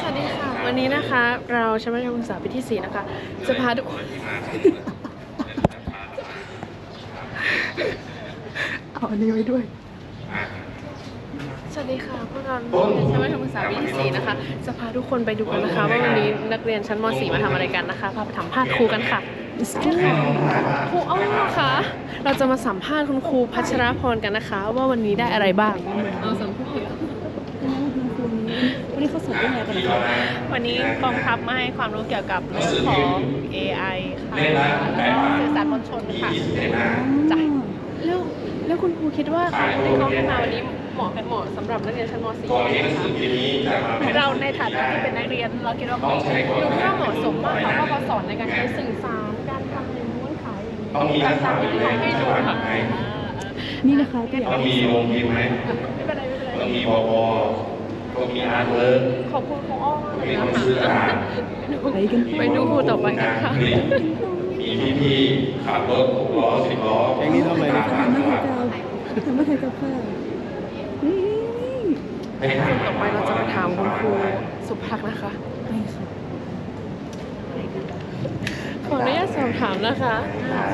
สวัสดีค่ะ วันนี้นะคะ เราชั้นมัธยมศึกษาปีที่ 4 นะคะ จะพาทุกคนเอาอันนี้ไว้ด้วย สวัสดีค่ะพวกเราชั้นมัธยมศึกษาปีที่ 4 นะคะ จะพาทุกคนไปดูกันนะคะว่าวันนี้นักเรียนชั้นม .4 มาทำอะไรกันนะคะ พาไปสัมภาษณ์ครูกันค่ะครูอ้อมนะคะ เราจะมาสัมภาษณ์คุณครูพัชรพรกันนะคะ ว่าวันนี้ได้อะไรบ้างเอาสัมภาษณ์ วันนี้เขาสอนเรื่องอะไรกันนะคะวันนี้กองทัพมาให้ความรู้เกี่ยวกับเรื่องของ AI ค่ะแล้วก็สื่อสารมวลชนค่ะจ้ะแล้วแล้วคุณครูคิดว่าความรู้ที่เขาให้มาวันนี้เหมาะกันเหมาะสำหรับนักเรียนชั้นม .4 ไหมคะเราในฐานะที่เป็นนักเรียนเราคิดว่าเขาดูว่าเหมาะสมมากค่ะเพราะเขาสอนในการใช้สื่อสารการทำในม้วนขายอย่างนี้ต่างๆที่เขาให้ดูค่ะนี่นะคะตัวอย่างต้องมีโรงพิมพ์ไหมไม่เป็นไรไม่เป็นไรต้องมีบวต้อ งมีอาร์ตเวิร์กขอบคุณครูอ้อมมากเลยมีนะคอมคะพิวเตอร์ไปกันไปดูครูต่อไปกันค่ะมีพี่ๆขับรถหกล้อสิบล้อเพลงนี้ทำไมทำมาใครเจ้าทำมาใครเจ้าค่ะนี่ไปหาต่อไปเราจะมาถามคุณครูสุภักนะคะไปค่ะ ขออนุญาตสอบถามนะคะ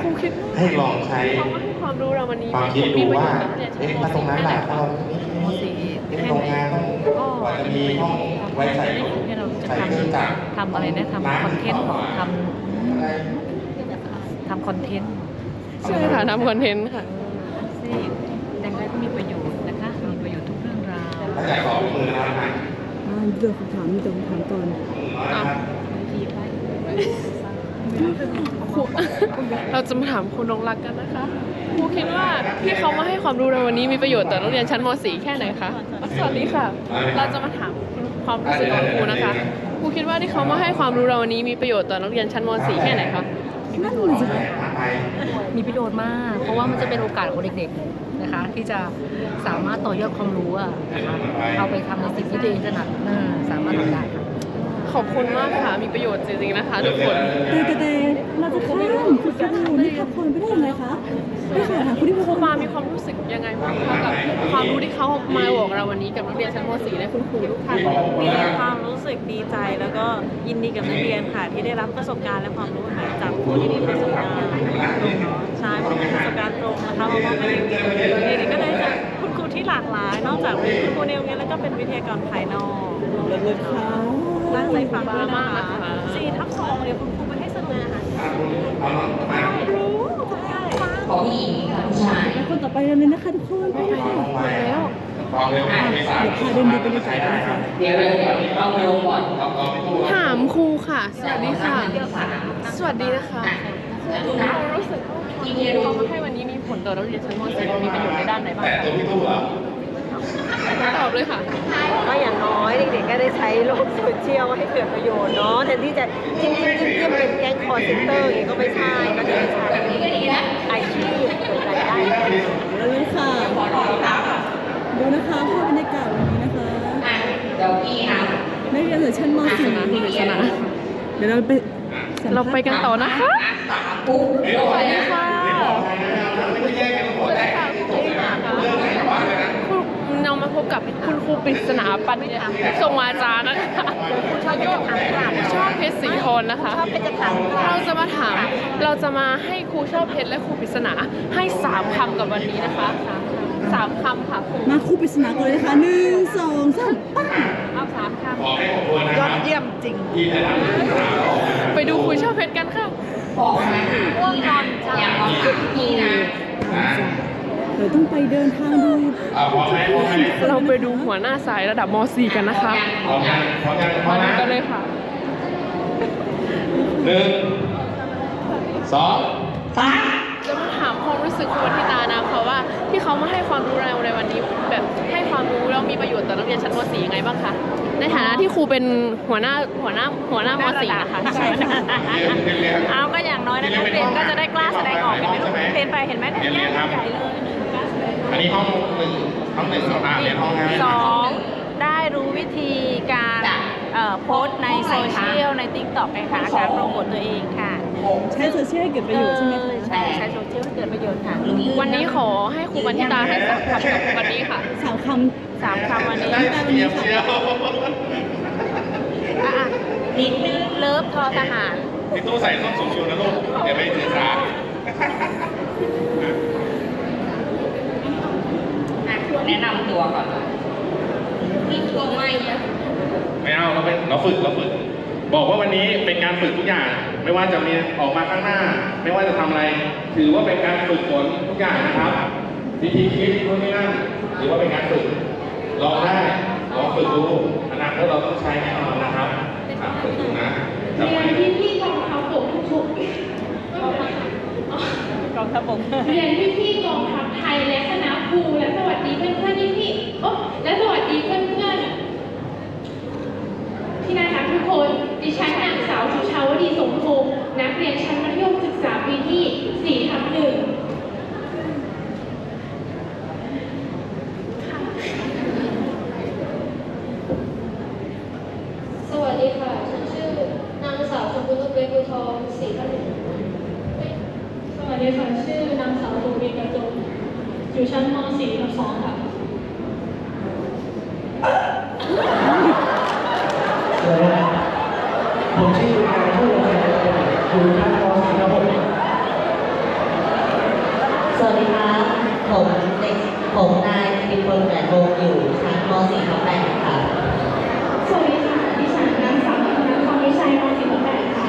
ครูคิดว่าให้ลองใช้เขามาให้ความรู้เราวันนี้ความคิดมีดูประโยว่าชน์กับนักเรียนชั้เอ๊ะนมมาตรงนั้นแหละ .4 เรานี่นี่ตรงงานต้องกว่าจะมีห้องไว้ใส่ของให้เราจะใส่ทเครื่องจักรำทำอะไรนะทำคอนเทนต์ของทอะไรำทำคอนเทนต์ใช่ค่ะทำคอนเทนต์ค่ะซึ่งดังนั้นก็มีประโยชน์นะคะมีประโยชน์ทุกเรื่องราวถ้าอยากสอบมือนะครับอ่าเดี๋ยวคำถามมีแต่คำถามก่อนทีไปครู เราจะมาถามคุณนงรักกันนะคะครูคิดว่าที่เขามาให้ความรู้เราวันนี้มีประโยชน์ต่อนักเรียนชั้นม .4 แค่ไหนคะสวัสดีค่ะ เราจะมาถามความรู้สึกของครูนะคะครูคิดว่าที่เขามาให้ความรู้เราวันนี้มีประโยชน์ต่อนักเรียนชั้นม .4 แค่ไหนคะนั่นเลยสิคะไปมีประโยชน์มาก เพราะว่ามันจะเป็นโอกาสของเด็กๆนะคะ ที่จะสามารถต่อยอดความรู้อะนะคะเอาไปทำในสิ่งที่ตัวเองถนัดสามารถทำได้ ขอบคุณมากค่ะ มีประโยชน์จริงๆนะคะทุกคนเตยกระเตยเราจะข้ามคือข้ามนี่พักผ่อนไปได้ยังไงคะไม่ค่ะถามคุณที่ครูพักมามีความรู้สึกยังไงบ้างคะกับความรู้ที่เขามาบอกเราวันนี้กับนักเรียนชั้นม .4 และคุณครูทุกท่านมีความรู้สึกดีใจแล้วก็ยินดีกับนักเรียนค่ะที่ได้รับประสบการณ์และความรู้ใหม่จากครูที่มีประสบการณ์ใช่ผู้มีประสบการณ์ตรงนะคะมามอบให้เด็กๆเด็กๆก็ได้จากคุณครูที่หลากหลาย นอกจากเป็นคุณครูในโรงเรียนแล้วก็เป็นวิทยากรภายนอกเลิศค่ะ ตั้งใจฟังด้วยนะคะสี่ทับสองเดี๋ยวคุณครูไปให้สนุกนะคะรู้ใช่ฟังแล้วคนต่อไปเลยนะคะทุกคนไปค่ะแล้วความเร็วไม่สามเดี๋ยวพาเดินดูบรรยากาศกันนะคะถามครูค่ะ สวัสดีค่ะ สวัสดีนะคะครูความรู้สึกว่าความรู้ที่เขามาให้วันนี้มีผลต่อนักเรียนชั้นม .4 มีประโยชน์ในด้านไหนบ้างแต่คะตัวพี่ตู้เหรอ ตอบเลยค่ะก็อย่างน้อยเด็กๆก็ได้ใช้โลกโซเชียลให้เกิดประโยชน์เนาะแทนที่จะจิ้มจิ้มจิ้มจิ้มเป็นแก๊งคอร์เซนเตอร์อย่างนี้ก็ไม่ใช่ก็จะได้ใช้อาชีพเกิดรายได้แล้วเลยค่ะดูนะคะภาพบรรยากาศวันนี้นะคะนักเรียนเหลือชั้นมปริศนาคือปริศนา .4 เดี๋ยวเราไปเราไปกันต่อนะคะสวัสดีค่ะคุณครูค่ะคุณเรา มาพบกับคุณครูปริศนาปันส่งมาจานะคะชอบชอบเพชรสีทนนะคะชอบเพชรถังเราจะมาถาม เราจะมาให้ครูชอบเพชรและครูปริศนาให้สามคำกับวันนี้นะคะสามคำค่ะครูมาครูปริศนาก่อนเลยค่ะหนึ่งสองสามปั้งเอาสามคขอให้ผมควรนะคยรัอบดเยี่ยมจริงที่จะทำำไปดูครูชอบเพชรกันค่ะง่วงนอนจัง เดี๋ยวต้องไปเดินทางดูอ่าพร้อมไหมพร้อมไหมเราไปดูหัวหน้าสายระดับม .4 กันนะคะพร้อมยังพร้อมยังพร้อมามดูนะกันเลยค่ะหนึ่งสองจะมาถามความรู้สึกคุณทิตานะคะว่า ที่เขามาให้ความรู้เราในวันนี้แบบให้ความรู้แล้วมีประโยชน์ต่อนักเรียนชั้นม .4 ยังไงบ้างคะในฐานะที่ครูเป็นหัวหน้าหัวหน้าหัวหน้าม .4 นะคะใช่ค่ะเอาก็อย่างน้อยนะคะเรียนก็จะได้กล้าแสดงออกเห็นไหมลูกเรียนไปเห็นไหมเนี่ยใหญ่เลยกล้าแสดง อันนี้ห้องหนึ่งห้องหนึ่งสองอ่าเรียนห้องงานสองได้รู้วิธีการเอ่อโพสต์ในโซเชียลในติ๊กต็อกนะคะการโปรโมทตัวเองค่ะใช้โซเชียลให้เกิดประโยชน์ใช่ไหมคะ ใช่ใช้โซเชียลให้เกิดประโยชน์ค่ะ วันนี้ขอให้ครูบันทิตาให้สามคำกับวันนี้ค่ะสามคสามคำวันนี้ได้เทียมเชียวอะอะนิดนึงเลิฟทอทหาร พี่ตู้ใส่ส้นสูงอยู่นะลูกเดี๋ยวไม่ถือสา แนะนำ ตัวก่อนมีตัวไม่อะไม่เอาเราเป็นเราฝึกเราฝึก บอกว่าวันนี้เป็นการฝึกทุกอย่าง ไม่ว่าจะมีออกมาข้างหน้า ไม่ว่าจะทำอะไร ถือว่าเป็นการฝึกฝนทุกอย่างนะครับวิธีคิดนู่นนี่นั่นหรือว่าเป็นการฝึกลองได้ลองฝึกดูอนาคตเราต้องใช้แน่นอนนะครับอะฝึกดูนะจำไว้เรียนที่พี่กองทัพบกทุกกองทัพบกๆเรียนที่พี่กองทัพไทยและคณะครูและสวัสดีเพื่อนๆที่พี่โอ้และสวัสดีเพื่อนๆที่น่ารักทุกคน ดิฉันนางสาวสุชาวดีสมพงศ์นักเรียนชั้นมัธยมศึกษาปีที่4ทับหนึ่งสวัสดีค่ะ ฉันชื่อนางสาวชมพูนุชเวกุทองศรีพันธุ์ สวัสดีค่ะ ชื่อนางสาวดวงดีกระจงอยู่ชั้น ม .4 ทับ2ค่ะผมชื่อนายผู้วงศ์อยู่ชั้นม .4 ครับผมสวัสดีครับผมเด็กผมนายกิติพลแหวนวงอยู่ชั้นม .4 ทับ8ครับ สวัสดีค่ะ ดิฉันนางสาวธนทรวิชัยม .4 ทับ8ค่ะ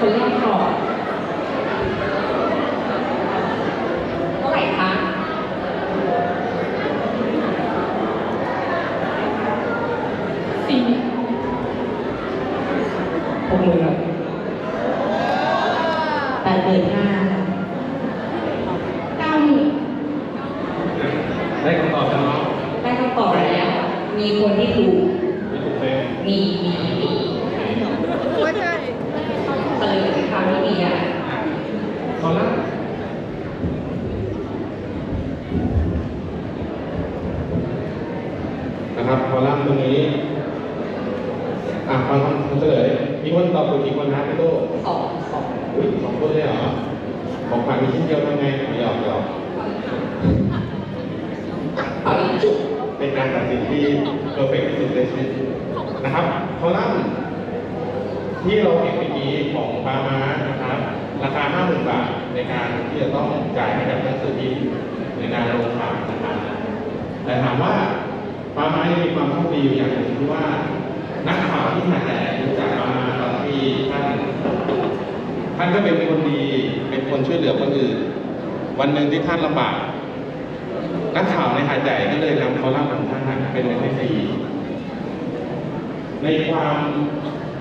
คุณเล่าก่อนเท่าไหร่คะ สี่พวกมือครับแปดหมื่นห้าเก้าหมื่นได้คำตอบแล้วเนาะได้คำตอบแล้ว มีคนที่ถูกไม่ถูกเลยมีมีมีเฉลยคำที่มีอะขอละนะครับคอลัมน์ตรงนี้ อะฟังคำเฉลยมีคนตอบถูกกี่คนนะพี่โต้ สองสอง อุ้ยสอง คนเลยเหรอ ของขวัญมีชิ้นเดียวทำไงหยอกหยอกเอาอีกจุดเป็นการตัดสินที่เพอร์เฟกต์ที่สุดในชีวิตนะครับคอลัมน์ที่เราเห็นเมื่อกี้ของปามานะครับ ราคา 50,000 บาทในการที่จะต้องจ่ายให้กับหนังสือพิมพ์ในการลงข่าวนะครับแต่ถามว่าปามายังมีความโชคดีอยู่อย่างหนึ่งที่ว่านักข่าวที่หาแต่รู้จักปามาตอนที่ท่าน ท่านก็เป็นคนดีเป็นคนช่วยเหลือคนอื่น วันหนึ่งที่ท่านลำบากนักข่าวในหาดใหญ่ก็เลยนำคอลัมน์ของท่านเป็นในสีในความ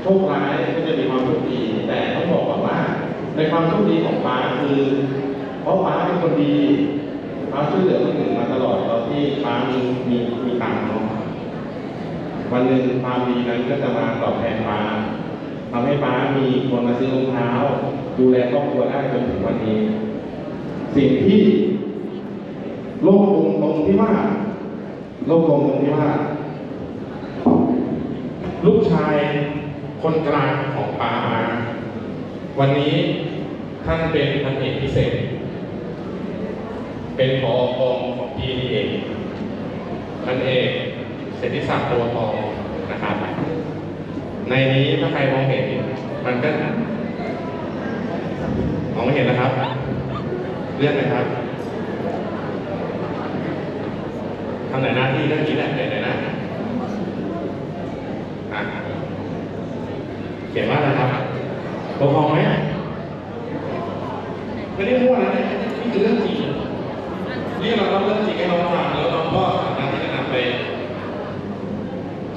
โชคร้ายก็จะมีความโชคดี แต่ต้องบอกก่อนว่า ในความโชคดีของฟ้าคือเพราะฟ้าเป็นคนดีฟ้าช่วยเหลือคนอื่นมาตลอดตอนที่ฟ้ามีมีมีตังค์เนาะวันหนึ่งความดีนั้นก็จะมาตอบแทนฟ้า ทำให้ฟ้ามีคนมาซื้อรองเท้า ดูแลครอบครัวได้จนถึงวันนี้ สิ่งที่โลกลงตรงที่ว่าโลกลงตรงที่ว่า ลูกชายคนกลางของป้ามาวันนี้ท่านเป็นพันเอกพิเศษ เป็นผอกองของพีดีเองพันเอกเศรษฐศักดิ์ตัวทองนะครับ ในนี้ถ้าใครมองเห็นมันก็มองไม่เห็นนะครับเลื่อนนะครับทำไหนหน้าที่เรื่องนี้แหละไหนไหนนะอะเขียนว่าอะไรครับตัวพองไหมไม่ได้มั่วนะเนี่ยนี่คือเรื่องจริงนี่เราเล่าเรื่องจริงให้น้องฟังแล้วน้องก็สามารถที่จะนำไป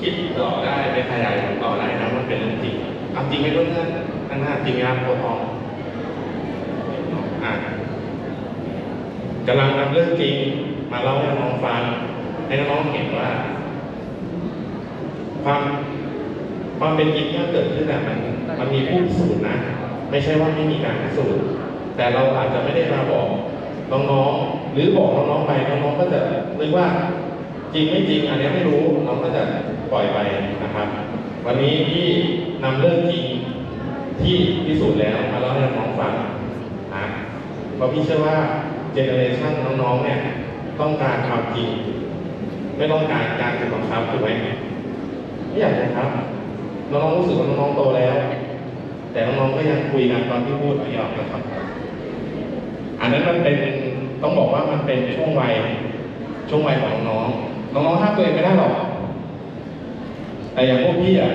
คิดต่อได้ไปขยายผลต่อได้นะมันเป็นเรื่องจริง เอาจริงไหมเพื่อนข้างหน้าจริงไหมครับตัวทองอะกำลังนำเรื่องจริงมาเล่าให้น้องฟังให้น้องเห็นว่า ความความเป็นจริงที่เกิดขึ้นอะมันมันมีผู้พิสูจน์นะ ไม่ใช่ว่าไม่มีการพิสูจน์แต่เราอาจจะไม่ได้มาบอกน้องๆหรือบอกน้องๆไปน้องๆก็จะนึกว่าจริงไม่จริงอันนี้ไม่รู้เราก็จะปล่อยไปนะครับ วันนี้พี่นำเรื่องจริงที่พิสูจน์แล้วมาเล่าให้น้องฟังนะเพราะพี่เชื่อว่าเจเนอเรชันน้องๆเนี่ยต้องการความจริง ไม่ต้องการการถูกบังคับถูกไหมไม่อยากนะครับน้องๆรู้สึกว่าน้องๆโตแล้ว แต่น้องๆก็ยังคุยกันตอนที่พูดไม่ยอมนะครับ อันนั้นมันเป็นต้องบอกว่ามันเป็นช่วงวัยช่วงวัยของน้องน้องๆห้ามตัวเองไม่ได้หรอก แต่อย่างพวกพี่อะ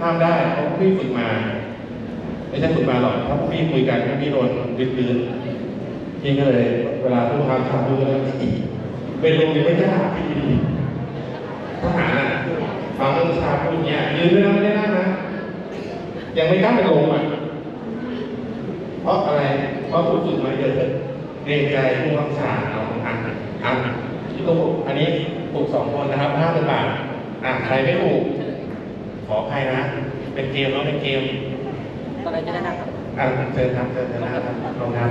ห้ามได้เพราะพี่ฝึกมา ไม่ใช่ฝึกมาหรอก ถ้าพวกพี่คุยกันพวกพี่โดนดึงดืนพี่ก็เลย เวลาพูดคำคำพูดแล้วเป็นลมยังไม่กล้าพี่ดีทหารอะฟังนักศึกษาพูดเนี้ยยืนด้วยนะไม่ได้นั่งนะยังไม่กล้าไปลงอะเพราะอะไร เพราะผู้ฝึกมาเยอะเกรงใจผู้รักษาเอาอันอันที่ต้องอันนี้ปลูกสองคนนะครับห้าพันบาทอะใครไม่ปลูก ขอใครนะ เป็นเกมแล้วเป็นเกมตอนนี้จะได้นะครับอะเชิญครับเชิญนะครับลงนาม